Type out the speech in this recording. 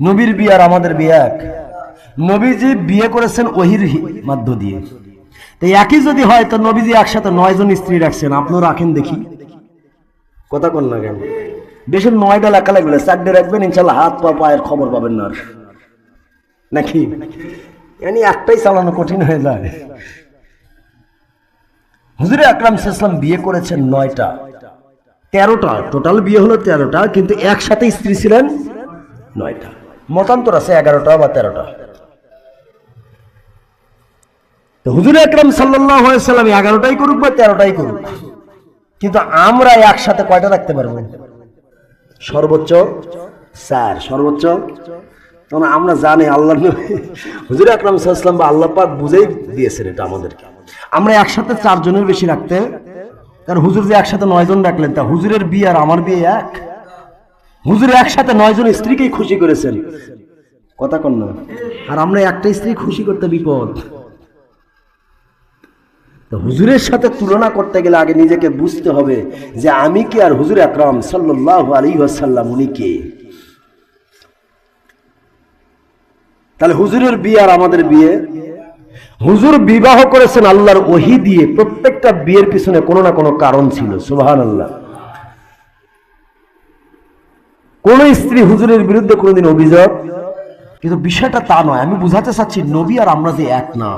নবীর বিয়ে আর আমাদের বিয়ে এক। নবীজি বিয়ে করেছেন ওহির মধ্য দিয়ে। তো একই যদি হয়, তো নবীজি একসাথে নয় জন স্ত্রী রাখছেন। আপনিও রাখেন দেখি। কথা কন না কেন? বেশি নয়টা লেখা লাগবে চারটে রাখবেন, ইনশাল্লাহ হাত পা, পায়ের খবর পাবেন না আর। নাকি? এনি একটাই চালানো কঠিন হয়ে যায়। হুজুরে আকরাম ইসলাম বিয়ে করেছেন নয়টা। তেরোটা। টোটাল বিয়ে হলো তেরোটা, কিন্তু একসাথে স্ত্রী ছিলেন নয়টা। মতান্তর আছে এগারোটা বা তেরোটা। তো হুজুর সাল্লাহ সাল্লাম এগারোটাই করুক বা তেরোটাই করুক, কিন্তু আমরা একসাথে কয়টা রাখতে পারব? সর্বোচ্চ স্যার সর্বোচ্চ? তখন আমরা জানি আল্লাহ হুজুর আকরাম সাল্লাম বা আল্লাহ পাক বুঝেই দিয়েছেন এটা আমাদেরকে। আমরা একসাথে চারজনের বেশি রাখতে, কারণ হুজুর যে একসাথে নয় জন রাখলেন, তা হুজুরের বিয়ে আর আমার বিয়ে এক? হুজুর একসাথে নয় জন স্ত্রীকেই খুশি করেছেন। কথা কন না। আর আমরা একটা স্ত্রী খুশি করতে বিপদ। তো হুজুরের সাথে তুলনা করতে গেলে আগে নিজেকে বুঝতে হবে যে আমি কি আর হুজুর আকরাম সাল্লাহ আলী ওয়াসাল্লাম উনি কে? তাহলে হুজুরের বিয়ে আর আমাদের বিয়ে? হুজুর বিবাহ করেছেন আল্লাহর ওহি দিয়ে প্রত্যেকটা বিয়ের পিছনে কোনো না কোনো কারণ ছিল সুবাহান আল্লাহ কোন স্ত্রী হুজুরের বিরুদ্ধে কোনোদিন অভিযোগ? কিন্তু বিষয়টা তা নয়, আমি বুঝাতে চাচ্ছি নবী আর আমরা যে এক না।